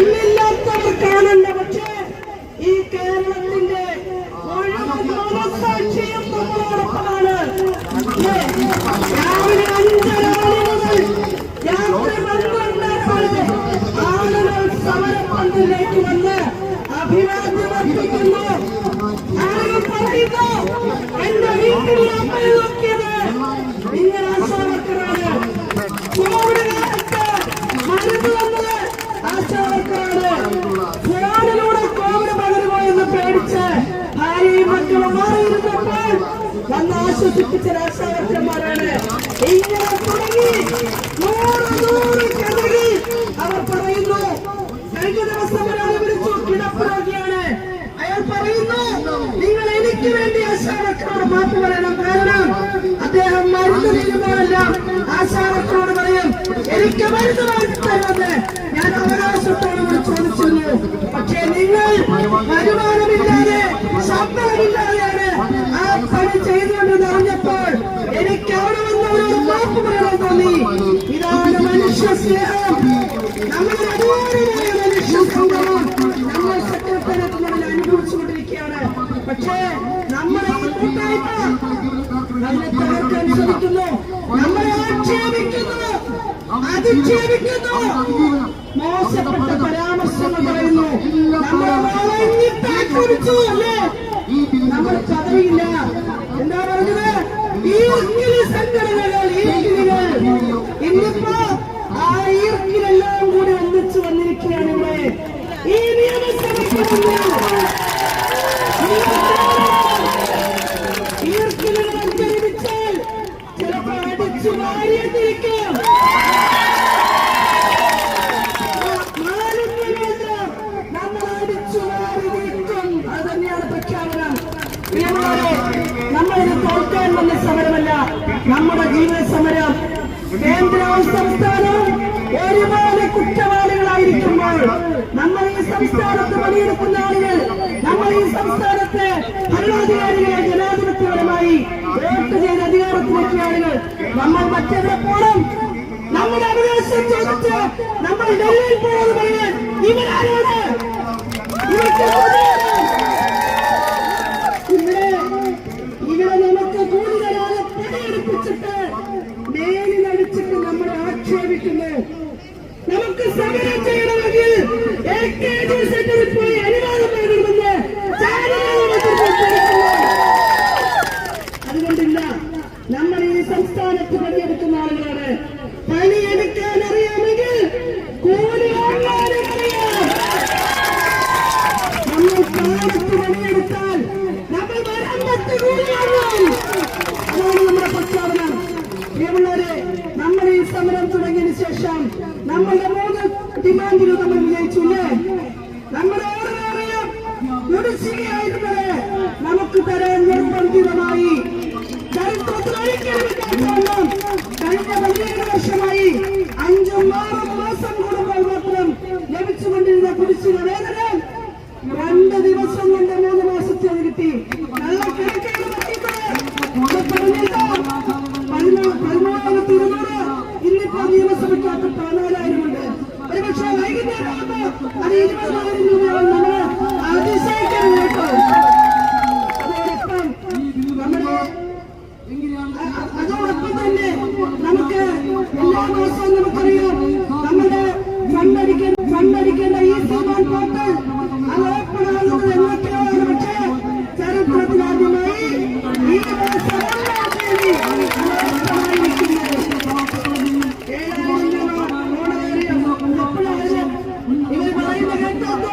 കണ്ണില്ലാത്തവർ കാണണ്ട പക്ഷേ ഈ കേരളത്തിന്റെ മനസാക്ഷിയും നമ്മളോടൊപ്പമാണ്. രാവിലെ അഞ്ചര മണി മുതൽ രാത്രി പന്ത്രണ്ട് വരെ ആളുകൾ സമരപ്പന്തലിലേക്ക് വന്ന് അഭിവാദ്യം അർപ്പിക്കുന്നു. ആളുകൾ പറയുന്നു എന്റെ വീട്ടിൽ അമ്മയെ നോക്കിയത് നിങ്ങൾ ആശാവർക്കറാണ്. കോവിഡ് ആശ്വസിപ്പിച്ച ആശാവർക്കന്മാരാണ് ഇങ്ങനെ തുടങ്ങി നൂറ് നൂറ് കഥകൾ അവർ പറയുന്നു. കഴിഞ്ഞ ദിവസം ഒരാളെ വിളിച്ചു കിടപ്പിലാക്കിയാണ് അയാൾ പറയുന്നു നിങ്ങൾ എനിക്ക് വേണ്ടി ആശാവർക്കറോട് മാപ്പ് പറയണം. കാരണം അദ്ദേഹം മരുന്ന് തീരുമാനമെല്ലാം ആശാവർക്കറോട് പറയും എനിക്ക് മരുന്ന് വാങ്ങിത്തരുമെന്ന്. ഞാൻ അനുഭവിച്ചുകൊണ്ടിരിക്കുകയാണ് പക്ഷേ നമ്മളെ ഈ കൂട്ടായ്മ അതിനെ തകർക്കാൻ ശ്രമിക്കുന്നു നമ്മളെ ആക്ഷേപിക്കുന്നു അധിക്ഷേപിക്കുന്നു മോശപ്പെട്ട പരാമർശങ്ങൾ പറയുന്നു നമ്മളെ വളഞ്ഞിട്ടാക്രമിച്ചു അല്ലേ നമ്മൾ പദവിയില്ല എന്താ പറഞ്ഞത് ഈ സംഘടനകൾ ഈർക്കിലികൾ ഇന്നിപ്പോ ആ കൂടി ഒന്നിച്ചു വന്നിരിക്കുകയാണ് ഇവിടെ. ഈ നിയമസഭയ്ക്ക് മുന്നിൽ ഈർക്കിലുകൾ അന്തരിച്ചാൽ ചിലപ്പോൾ അടിച്ചു വാരിയെത്തിരിക്കും നമ്മൾ അടിച്ചു വാരി നീക്കും. അത് തന്നെയാണ് പ്രഖ്യാപനം. നമ്മൾ നമ്മളിത് തോൽക്കാൻ വന്ന സമരമല്ല നമ്മുടെ ജീവിത കേന്ദ്രവും സംസ്ഥാനവും ഒരുപോലെ കുറ്റവാളികളായിരിക്കുമ്പോൾ നമ്മൾ ഈ സംസ്ഥാനത്ത് പണിയെടുക്കുന്ന ആളുകൾ നമ്മൾ ഈ സംസ്ഥാനത്തെ ഭരണാധികാരികളെ ജനാധിപത്യപരമായി വോട്ട് ചെയ്ത് ആളുകൾ നമ്മൾ മറ്റെവിടെ നമ്മുടെ അവകാശം ചോദിച്ച് നമ്മൾ ഡൽഹിയിൽ പോകുന്നത് പറയാൻ ഇവരാരാണ്? ഇവർക്ക് ആക്ഷേപിക്കുന്നു ശേഷം നമ്മളുടെ മൂന്ന് ഡിമാൻഡുകൾ നമ്മൾ വിജയിച്ചില്ലേ നമ്മുടെ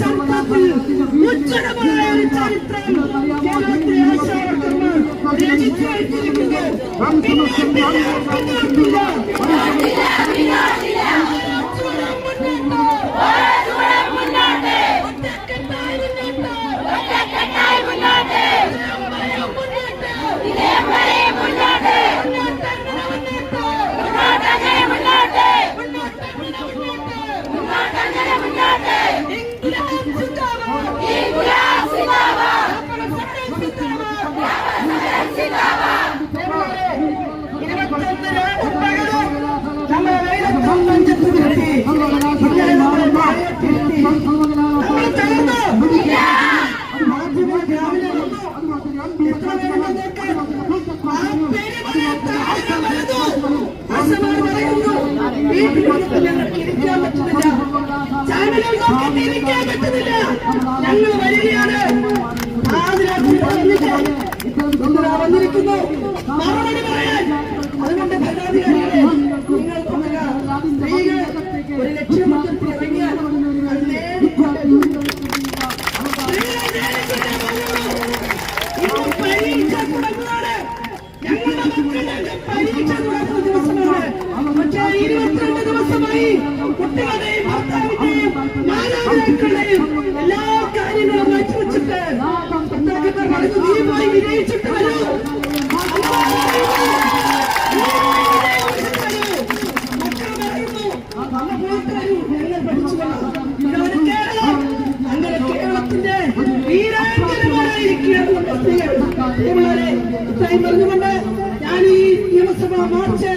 ചരിത്രത്തിൽ ഉജ്ജ്വലമായ ഒരു ചരിത്രം. Hem Tunus'un hem Yunanistan'ın വന്നിരിക്കുന്നു മറുപടി പറയാൻ അതുകൊണ്ട് ഭരണാധികാരികളെ നിങ്ങൾ ഒരു ലക്ഷ്യമുഖത്ത് ഇറങ്ങിയാൽ അത് നേടിക്കൊണ്ടേ പരീക്ഷ. ഞങ്ങളുടെ മക്കളുടെ പരീക്ഷ തുടങ്ങുന്ന ദിവസമാണ്. ദിവസമായി കുട്ടികളുടെയും ഭർത്താവിന്റെയും മാതാപിതാക്കളുടെയും എല്ലാ കാര്യങ്ങളും മാറ്റിവെച്ചിട്ട് ഭർത്താക്കന്മാർ നീ പോയി വിജയിച്ചിട്ട് വരൂ ഇത്രയും പറഞ്ഞുകൊണ്ട് ഞാൻ ഈ നിയമസഭാ മാർച്ച്